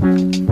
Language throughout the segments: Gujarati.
હું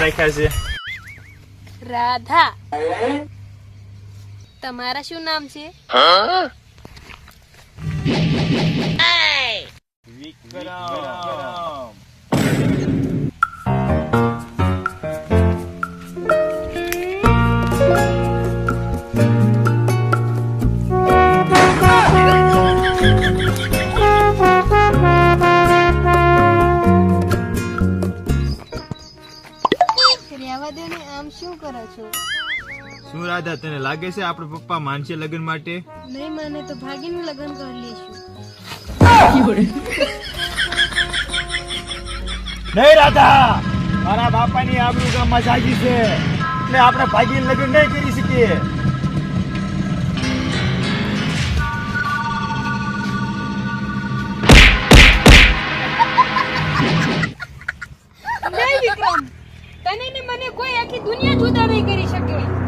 નામ રાખ્યા છે. રાધા. તમારા શું નામ છે? વિક્રમ. શું તને લાગે છે આપણે પપ્પા માનશે લગ્ન માટે? નહીં માને તો ભાગીને લગ્ન કરી લેશું. નહીં રાધા! મારા બાપાની આબરૂ ગામમાં જાગી છે. એટલે આપણે ભાગીને લગ્ન નહીં કરી શકીએ.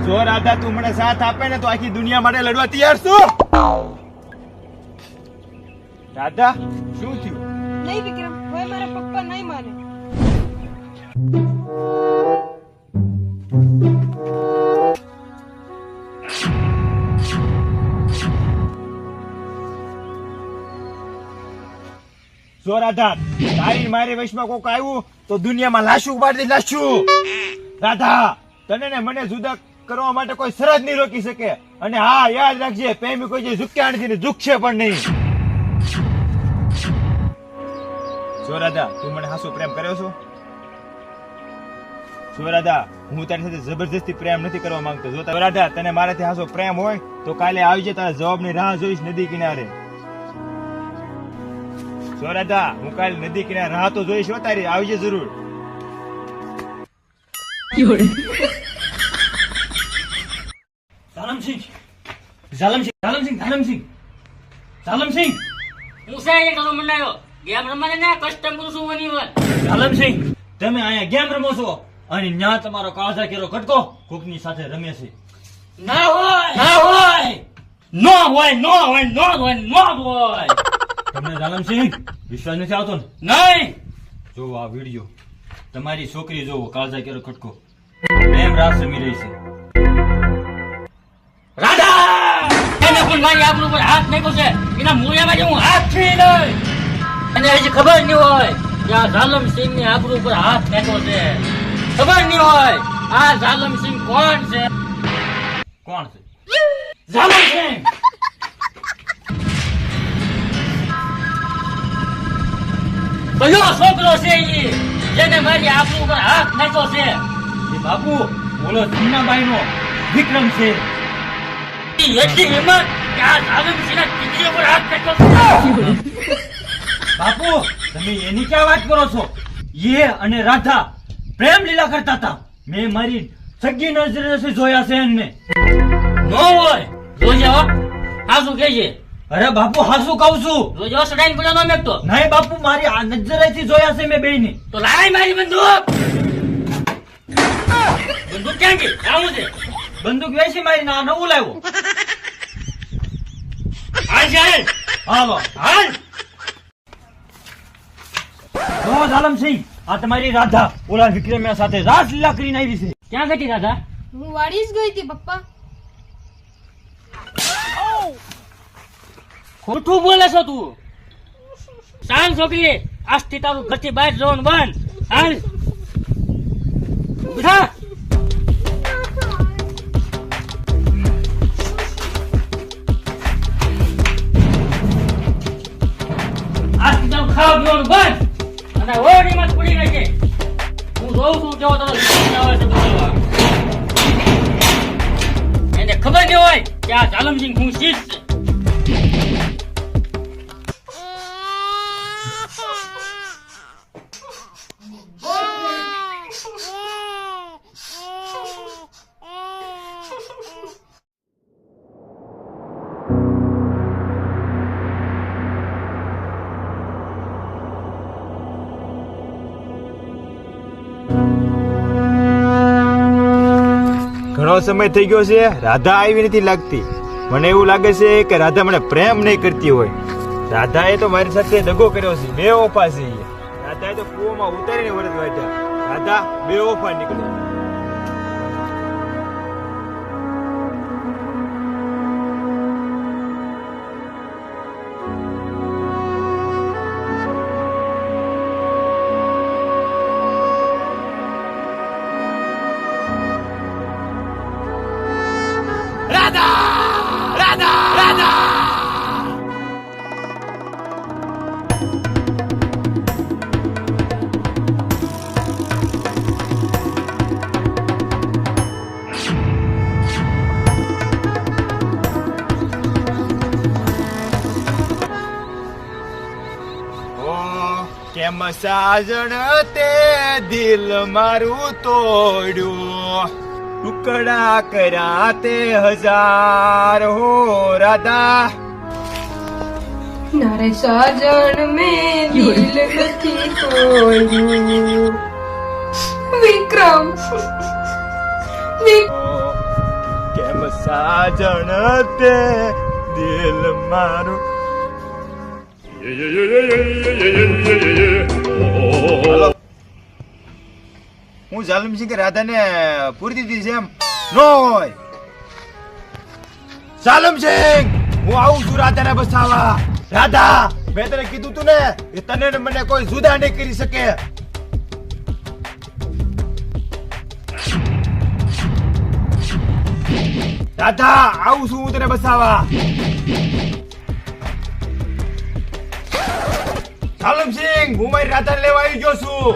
જો રાધા તું મને સાથ આપે ને તો આખી દુનિયા માટે લડવા તૈયાર છું. રાધા શું થયું? નહીં વિક્રમ હવે મારા પપ્પા નહીં માને. જો રાધા તારી મારી વશમાં કોક આવ્યું તો દુનિયામાં લાશું ઉપાડી લાશું રાધા તને ને મને જુદા કરવા માટે કોઈ શરત નહીં રોકી શકે. અને હા, યાદ રાખજે, પ્રેમી કોઈ જે ઝુક્યા નથી ઝુકશે પણ નહીં. જો રાધા, તું મને હાસો પ્રેમ કર્યો છો? જો રાધા, હું તારી સાથે જબરજસ્તી પ્રેમ નથી કરવા માંગતો. જો રાધા, તને મારાથી હાસો પ્રેમ હોય, તો કાલે આવજે, તારા જવાબની રાહ જોઈશ નદી કિનારે. જો રાધા, હું કાલે નદી કિનારે રાહ તો જોઈશ હો તારી. આવજે જરૂર. ઝાલમસિંહ ઝાલમસિંહ ઝાલમસિંહ ઝાલમસિંહ હું સાહેબ કરો મંડાયો. ગેમ રમવાને ના કસ્ટમ કરું છું વની ઝાલમસિંહ તમે અહીંયા ગેમ રમો છો? અને ન્યા તમારો કાળજા કેરો કટકો કોકની સાથે રમે છે. ના હોય. ના હોય. નો હોય નો હોય નો હોય નો હોય. તમને ઝાલમસિંહ વિશ્વાસ નથી આવતો ને? નહીં. જોવો આ વીડિયો. તમારી છોકરી જોવો કાળજા કેરો કટકો પ્રેમ રાસ રમી રહી છે. મારી આબરૂ પર હાથ નાખ્યો છે? એના મૂળિયામાં જે હું હાથથી લઈ એને હજી ખબર નહીં હોય કે આ ઝાલમની આબરૂ પર હાથ નાખ્યો છે. ખબર નહીં હોય આ ઝાલમ કોણ છે? કોણ છે? ઝાલમ કયો છોકરો છે એ જેને મારી આબરૂ પર હાથ નાખ્યો છે. એ બાપુ બોલો ચીનાબાઈ નો વિક્રમ છે. એટલી હિંમત બાપુ તમે એની ક્યાં વાત કરો છો? એ અને રાધા પ્રેમ લીલા કરતા હતા. મેં મારી સગી નજરે જોયા છે એમને. નો હોય. જોજે હો. કે છે અરે બાપુ હાસુ કહું છું. જોજે સડાઈને બોલ્યો નો મેકતો નહીં બાપુ મારી આ નજરેથી જોયા છે મેં બેયને. તો લાય મારી બંદૂક. બંદૂક ક્યાં ગઈ આવું છે. બંદૂક વેચી મારી ના નવું લાવ્યો. હાલ જાય હાલ હાલો. જો ઝાલમસિંહ આ તમારી રાધા. ઓલા વિક્રમ્યા સાથે રાસલીલા કરીને આવી છે. ક્યાં ગઈ રાધા? હું વાડી જ ગઈ હતી પપ્પા. ખોટું બોલે છો તું? સાંજ છોકરી આજથી તારું ઘરથી બહાર જવાનું બંધ. હાલ. ઉઠા એને ખબર ન હોય કે આ ઝાલમસિંહ હું શીશ છે સમય થઈ ગયો છે, રાધા આવી નથી લાગતી. મને એવું લાગે છે કે રાધા મને પ્રેમ નહીં કરતી હોય. રાધાએ તો મારી સાથે દગો કર્યો છે, બે ઓફા છે. રાધાએ તો કૂવામાં ઉતારીને વરત વાંચ્યા રાધા, બે ઓફા નીકળી સાજણ તે દિલ મારું તોડ્યું ટુકડા કર્યા તે હજાર હો રાધા નારે સાજણ મેં દિલ નથી તોડ્યું વિક્રમ કેમ સાજણ તે દિલ મારું હું જાલમસિંહ કે રાધાને પૂરી દીધી છે એમ નોય જાલમસિંહ હું આવું છું રાધાને બસાવા રાધા, મેં તને કીધું તું ને એ તને ને મને કોઈ જુદા નહીં કરી શકે. રાધા, આવું છું હું તને બસાવા. સાલમસિંહ હું મારી રાધા લેવા આવી ગયો છું.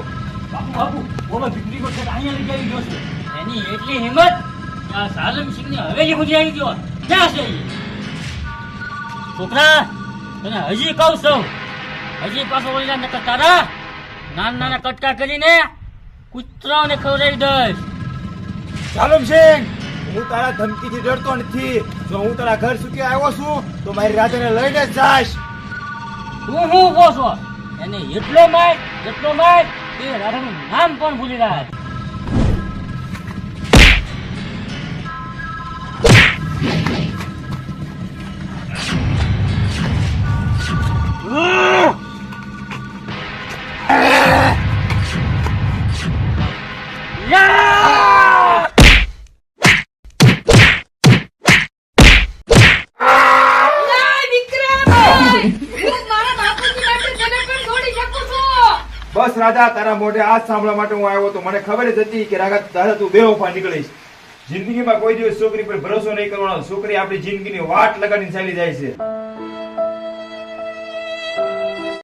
બાપુ બાપુ ઓલો દીકરીનો છે અહીંયા લઈ આવી ગયો છું. એની એટલી હિંમત કે આ ઝાલમસિંહની હવેલી આવી ગયો. ક્યાં છે છોકરા તને હજી કહું છું. હજી પાછો જા નકર તારા નાના નાના કટકા કરીને કૂતરાઓને ખવડાવી દઈશ. જાલમસિંહ હું તારા ધમકીથી ડરતો નથી. જો હું તારા ઘર સુધી આવ્યો છું તો મારી રાધાને લઈને જ જાઈશ. તું શું કહો છો? એને એટલો માર એટલો માર કે રાધાનું નામ પણ ભૂલી રહ્યા બસ રાધા તારા મોઢે આજ સાંભળવા માટે હું આવ્યો તો મને ખબર જ હતી કે રાજા, તારા તું બેવફા નીકળીશ જિંદગીમાં કોઈ દિવસ છોકરી પર ભરોસો નહીં કરવાનો. છોકરી આપણી જિંદગીની વાટ લગાડીને ચાલી જાય છે.